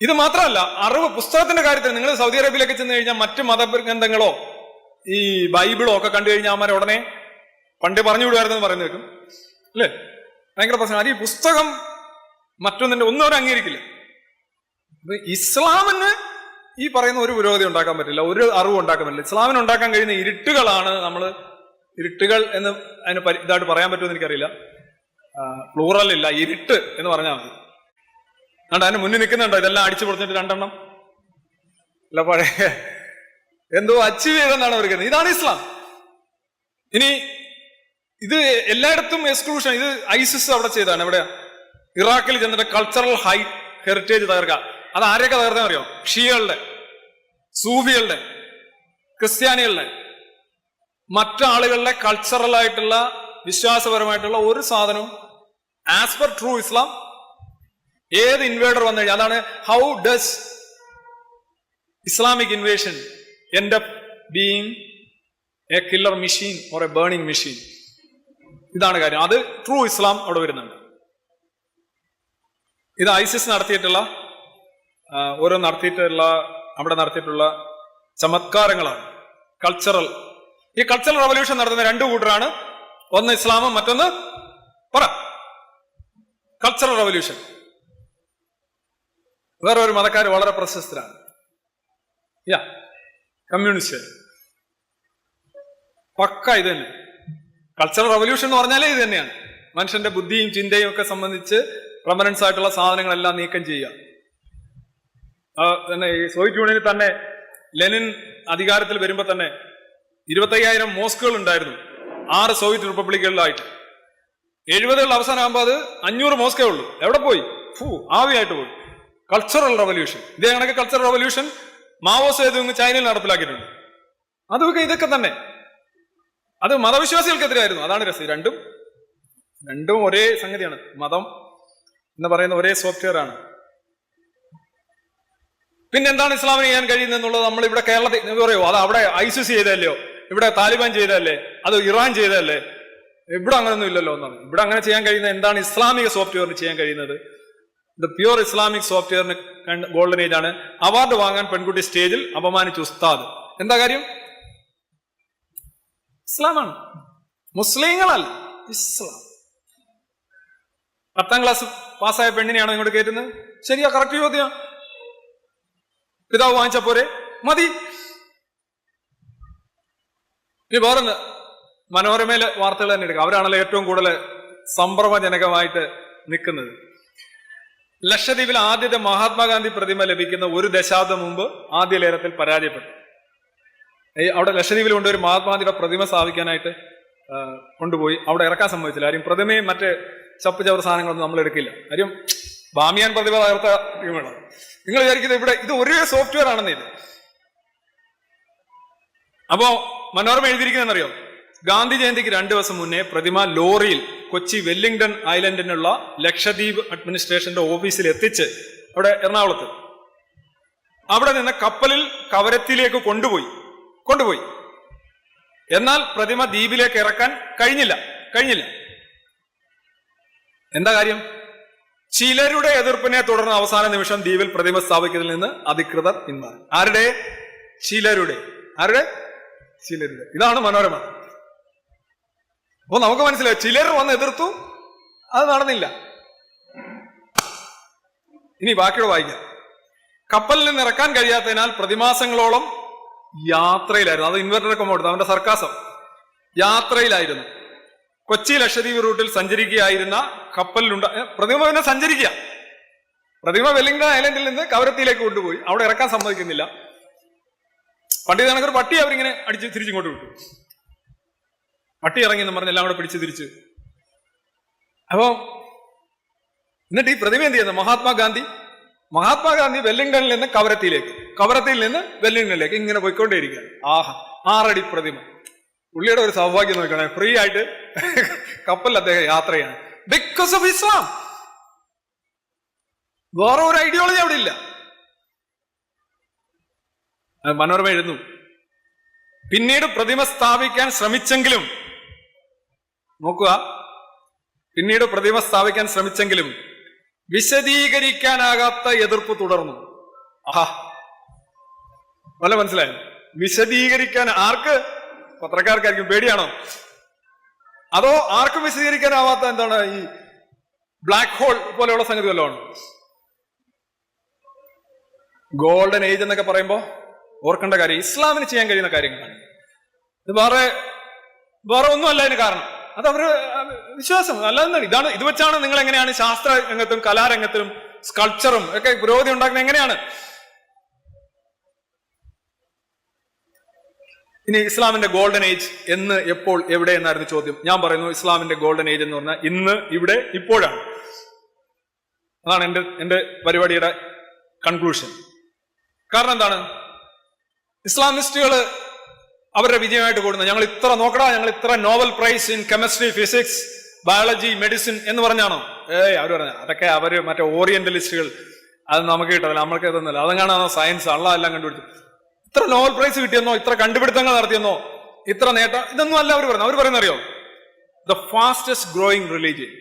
ഇത് മാത്രമല്ല അറിവ് പുസ്തകത്തിന്റെ കാര്യത്തിൽ നിങ്ങൾ സൗദി അറേബ്യയിലേക്ക് ചെന്ന് കഴിഞ്ഞാൽ മറ്റ് മതഗ്രന്ഥങ്ങളോ ഈ ബൈബിളോ ഒക്കെ കണ്ടു കഴിഞ്ഞാൽ അമ്മ ഉടനെ പണ്ടേ പറഞ്ഞു വിടുമായിരുന്നു എന്ന് പറയുന്നത് കേൾക്കും അല്ലേ? ഭയങ്കര പ്രശ്നം. അത് ഈ പുസ്തകം മറ്റൊന്നിന്റെ ഒന്നും അവർ അംഗീകരിക്കില്ല. ഇസ്ലാമിന് ഈ പറയുന്ന ഒരു പുരോഗതി ഉണ്ടാക്കാൻ പറ്റില്ല ഒരു അറിവ് ഉണ്ടാക്കാൻ പറ്റില്ല. ഇസ്ലാമിന് ഉണ്ടാക്കാൻ കഴിയുന്ന ഇരുട്ടുകളാണ് നമ്മൾ ഇരുട്ടുകൾ എന്ന് അതിന് ഇതായിട്ട് പറയാൻ പറ്റുമെന്ന് എനിക്കറിയില്ല. പ്ലൂറൽ ഇല്ല ഇരുട്ട് എന്ന് പറഞ്ഞാൽ മതി. അതുകൊണ്ട് അതിന് മുന്നിൽ നിൽക്കുന്നുണ്ടോ? ഇതെല്ലാം അടിച്ചു പൊളിച്ചിട്ട് രണ്ടെണ്ണം. അല്ല പഴയ എന്തോ അച്ചീവ് ചെയ്തെന്നാണ് അവർ കരുതുന്നത് ഇതാണ് ഇസ്ലാം. ഇനി ഇത് എല്ലായിടത്തും എക്സ്ക്ലൂഷൻ ഇത് ഐസിസ് അവിടെ ചെയ്താണ് എവിടെ? ഇറാഖിൽ ചെന്നിട്ട് കൾച്ചറൽ ഹൈ ഹെറിറ്റേജ് തകർക്കുക. അത് ആരെയൊക്കെ തകർക്കാൻ അറിയോ? ഷിയകളുടെ സൂഫികളുടെ ക്രിസ്ത്യാനികളുടെ. മറ്റാളുകളുടെ കൾച്ചറൽ ആയിട്ടുള്ള വിശ്വാസപരമായിട്ടുള്ള ഒരു സാധനവും ആസ് പെർ ട്രൂ ഇസ്ലാം ഏത് ഇൻവേഡർ വന്നു കഴിഞ്ഞാൽ അതാണ് how does Islamic invasion end up a killer machine or a burning machine ഇതാണ് കാര്യം. അത് ട്രൂ ഇസ്ലാം അവിടെ വരുന്നുണ്ട്. ഇത് ഐസിസ് നടത്തിയിട്ടുള്ള ഓരോ നടത്തിയിട്ടുള്ള അവിടെ നടത്തിയിട്ടുള്ള ചമത്കാരങ്ങളാണ്. കൾച്ചറൽ ഈ കൾച്ചറൽ റവല്യൂഷൻ നടത്തുന്ന രണ്ടു കൂട്ടരാണ്. ഒന്ന് ഇസ്ലാമും മറ്റൊന്ന് പറ. കൾച്ചറൽ റവല്യൂഷൻ വേറെ ഒരു മതക്കാർ വളരെ പ്രശസ്തരാണ്. യാ കമ്മ്യൂണിസ്റ്റ്. പക്ക ഇത് തന്നെ കൾച്ചറൽ റവല്യൂഷൻ എന്ന് പറഞ്ഞാലേ ഇത് തന്നെയാണ്. മനുഷ്യന്റെ ബുദ്ധിയും ചിന്തയും ഒക്കെ സംബന്ധിച്ച് പ്രമനൻസ് ആയിട്ടുള്ള സാധനങ്ങളെല്ലാം നീക്കം ചെയ്യുക. തന്നെ ഈ സോവിയറ്റ് യൂണിയനിൽ തന്നെ ലെനിൻ അധികാരത്തിൽ വരുമ്പോൾ തന്നെ ഇരുപത്തയ്യായിരം മോസ്കുകൾ ഉണ്ടായിരുന്നു. ആറ് സോവിയറ്റ് റിപ്പബ്ലിക്കുകളിലായിട്ട്. എഴുപതുകളുടെ അവസാനമാകുമ്പോൾ അത് അഞ്ഞൂറ് മോസ്കേ ഉള്ളൂ. എവിടെ പോയി? ഫു ആവിയായിട്ട് പോയി. കൾച്ചറൽ റവല്യൂഷൻ ഇതേ കണക്ക് കൾച്ചറൽ റവല്യൂഷൻ മാവോ ചൈനയിൽ നടപ്പിലാക്കിയിട്ടുണ്ട്. അതൊക്കെ ഇതൊക്കെ തന്നെ. അത് മതവിശ്വാസികൾക്കെതിരായിരുന്നു. അതാണ് രസം. രണ്ടും രണ്ടും ഒരേ സംഗതിയാണ്. മതം എന്ന് പറയുന്ന ഒരേ സോഫ്റ്റ്വെയർ ആണ്. പിന്നെ എന്താണ് ഇസ്ലാമിന് ചെയ്യാൻ കഴിയുന്നത് എന്നുള്ളത്? നമ്മൾ ഇവിടെ കേരളത്തിൽ പറയുമോ അത് അവിടെ ഐസിസ് ചെയ്തല്ലോ ഇവിടെ താലിബാൻ ചെയ്തല്ലേ അത് ഇറാൻ ചെയ്തല്ലേ ഇവിടെ അങ്ങനൊന്നും ഇല്ലല്ലോ എന്നാണ്. ഇവിടെ അങ്ങനെ ചെയ്യാൻ കഴിയുന്ന എന്താണ് ഇസ്ലാമിക സോഫ്റ്റ്വെയറിന് ചെയ്യാൻ കഴിയുന്നത്? ദ പ്യുവർ ഇസ്ലാമിക് സോഫ്റ്റ്വെയറിന് ഗോൾഡൻ ഏജ് ആണ്. അവാർഡ് വാങ്ങാൻ പെൺകുട്ടി സ്റ്റേജിൽ അപമാനിച്ചു ഉസ്താദ്. എന്താ കാര്യം? ഇസ്ലാമാണ് മുസ്ലിങ്ങളല്ല. ഇസ്ലാം. പത്താം ക്ലാസ് പാസ്സായ പെണ്ണിനെയാണോ ഇങ്ങോട്ട് കയറ്റുന്നത്? ശരിയാ കറക്റ്റ് ചോദ്യം. പിതാവ് വാങ്ങിച്ച പോരെ? മതി. ഇനി വേറൊന്ന്. മനോരമയിലെ വാർത്തകൾ തന്നെ എടുക്കുക അവരാണല്ലോ ഏറ്റവും കൂടുതൽ സംഭ്രമജനകമായിട്ട് നിൽക്കുന്നത്. ലക്ഷദ്വീപിൽ ആദ്യത്തെ മഹാത്മാഗാന്ധി പ്രതിമ ലഭിക്കുന്ന ഒരു ദശാബ്ദം മുമ്പ് ആദ്യ ലേലത്തിൽ പരാജയപ്പെട്ടു. അവിടെ ലക്ഷദ്വീപിൽ കൊണ്ടൊരു മഹാത്മാഗാന്ധിയുടെ പ്രതിമ സ്ഥാപിക്കാനായിട്ട് കൊണ്ടുപോയി. അവിടെ ഇറക്കാൻ സമ്മതിച്ചില്ല. ആരും പ്രതിമയും മറ്റ് ചപ്പ് ചവർ സാധനങ്ങളൊന്നും നമ്മൾ എടുക്കില്ല. ആരും ബാമിയാൻ പ്രതിഭ തകർത്ത നിങ്ങൾ വിചാരിക്കുന്നത് ഇവിടെ ഇത് ഒരേ സോഫ്റ്റ്വെയർ ആണെന്ന് ഇത് അപ്പോ മനോരമ എഴുതിയിരിക്കുന്നറിയോ ഗാന്ധി ജയന്തിക്ക് രണ്ടു ദിവസം മുന്നേ പ്രതിമ ലോറിയിൽ കൊച്ചി വെല്ലിംഗ്ടൺ ഐലൻഡിനുള്ള ലക്ഷദ്വീപ് അഡ്മിനിസ്ട്രേഷന്റെ ഓഫീസിൽ എത്തിച്ച് അവിടെ എറണാകുളത്ത്. അവിടെ നിന്ന് കപ്പലിൽ കവരത്തിലേക്ക് കൊണ്ടുപോയി. കൊണ്ടുപോയി. എന്നാൽ പ്രതിമ ദ്വീപിലേക്ക് ഇറക്കാൻ കഴിഞ്ഞില്ല. കഴിഞ്ഞില്ല. എന്താ കാര്യം? ചിലരുടെ എതിർപ്പിനെ തുടർന്ന് അവസാന നിമിഷം ദ്വീപിൽ പ്രതിമ സ്ഥാപിക്കുന്നതിൽ നിന്ന് അധികൃതർ പിന്മാറി. ആരുടെ? ചിലരുടെ. ആരുടെ? ചിലരുടെ. ഇതാണ് മനോരമ. അപ്പൊ നമുക്ക് മനസ്സിലായി ചിലർ വന്ന് എതിർത്തു അത് നടന്നില്ല. ഇനി ബാക്കിയുടെ വായിക്കാം. കപ്പലിൽ നിന്ന് ഇറക്കാൻ കഴിയാത്തതിനാൽ പ്രതിമാസങ്ങളോളം യാത്രയിലായിരുന്നു. അത് ഇൻവെർട്ടറൊക്കെ കൊടുത്തു അവന്റെ സർക്കാസം. യാത്രയിലായിരുന്നു. കൊച്ചി ലക്ഷദ്വീപ് റൂട്ടിൽ സഞ്ചരിക്കുകയായിരുന്ന കപ്പലിലുണ്ട. പ്രതിമ പിന്നെ സഞ്ചരിക്കുക. പ്രതിമ വെല്ലിംഗ്ടൺ ഐലൻഡിൽ നിന്ന് കവരത്തിയിലേക്ക് കൊണ്ടുപോയി. അവിടെ ഇറക്കാൻ സമ്മതിക്കുന്നില്ല. പണ്ട് കണക്കൊരു പട്ടി അവരിങ്ങനെ അടിച്ച് തിരിച്ചിങ്ങോട്ട് വിട്ടു. പട്ടി ഇറങ്ങി എന്ന് പറഞ്ഞ് എല്ലാം കൂടെ പിടിച്ചു തിരിച്ച്. അപ്പോ എന്നിട്ട് ഈ പ്രതിമ എന്ത് ചെയ്യുന്നത് മഹാത്മാഗാന്ധി മഹാത്മാഗാന്ധി വെല്ലിംഗ്ടണിൽ നിന്ന് കവരത്തിയിലേക്ക് കവരത്തിയിൽ നിന്ന് വെല്ലിംഗ്ടണിലേക്ക് ഇങ്ങനെ പോയിക്കൊണ്ടേയിരിക്കുകയാണ്. ആഹാ ആറടി പ്രതിമ. പുള്ളിയുടെ ഒരു സൗഭാഗ്യം നോക്കണേ ഫ്രീ ആയിട്ട് കപ്പലിൽ അദ്ദേഹം യാത്രയാണ്. ബിക്കോസ് ഓഫ് ഇസ്ലാം വേറെ ഒരു ഐഡിയോളജി അവിടെ ഇല്ല. മനോരമ എഴുതുന്നു. പിന്നീട് പ്രതിമ സ്ഥാപിക്കാൻ ശ്രമിച്ചെങ്കിലും നോക്കുക. പിന്നീട് പ്രതിമ സ്ഥാപിക്കാൻ ശ്രമിച്ചെങ്കിലും വിശദീകരിക്കാനാകാത്ത എതിർപ്പ് തുടർന്നു. ആഹാ. നല്ല മനസ്സിലായി. വിശദീകരിക്കാൻ ആർക്ക്? പത്രക്കാർക്കായിരിക്കും പേടിയാണോ? അതോ ആർക്കും വിശദീകരിക്കാനാവാത്ത എന്താണ് ഈ ബ്ലാക്ക് ഹോൾ പോലെയുള്ള സംഗതി വല്ലതാണ് ഗോൾഡൻ ഏജ് എന്നൊക്കെ പറയുമ്പോ ഓർക്കേണ്ട കാര്യം ഇസ്ലാമിന് ചെയ്യാൻ കഴിയുന്ന കാര്യങ്ങളാണ്. ഇത് വേറെ വേറെ ഒന്നുമല്ല അതിന് കാരണം. അത് അവർ വിശ്വാസം. അല്ലാതെ ഇതാണ് ഇത് വെച്ചാണ് നിങ്ങൾ എങ്ങനെയാണ് ശാസ്ത്ര രംഗത്തും കലാരംഗത്തിലും സ്കൾച്ചറും ഒക്കെ പുരോഗതി ഉണ്ടാക്കുന്നത്? എങ്ങനെയാണ്? ഇനി ഇസ്ലാമിന്റെ ഗോൾഡൻ ഏജ് എന്ന് എപ്പോൾ എവിടെ എന്നായിരുന്നു ചോദ്യം. ഞാൻ പറയുന്നു ഇസ്ലാമിന്റെ ഗോൾഡൻ ഏജ് എന്ന് പറഞ്ഞാൽ ഇന്ന് ഇവിടെ ഇപ്പോഴാണ്. അതാണ് എന്റെ എന്റെ പരിപാടിയുടെ കൺക്ലൂഷൻ കാരണം എന്താണ്? ഇസ്ലാമിസ്റ്റുകൾ അവരുടെ വിജയമായിട്ട് കൂടുന്നത്. ഞങ്ങൾ ഇത്ര നോക്കടാ ഞങ്ങൾ ഇത്ര Nobel prize in chemistry physics biology medicine എന്ന് പറഞ്ഞാണോ? ഏയ് അവർ പറഞ്ഞു അതൊക്കെ അവർ മറ്റേ ഓറിയന്റലിസ്റ്റുകൾ അത് നമുക്ക് കിട്ടില്ല നമ്മൾക്ക് ഇതൊന്നുമില്ല. അതങ്ങാണ് സയൻസ്? അള്ള എല്ലാം കണ്ടുപിടിച്ചു. ഇത്ര നോവൽ പ്രൈസ് കിട്ടിയെന്നോ? ഇത്ര കണ്ടുപിടുത്തങ്ങൾ നടത്തിയെന്നോ? ഇത്ര നേട്ടം? ഇതൊന്നും അല്ല അവർ പറഞ്ഞു അവർ പറയുന്നറിയോ ദ ഫാസ്റ്റസ്റ്റ് ഗ്രോയിങ് റിലീജിയൻ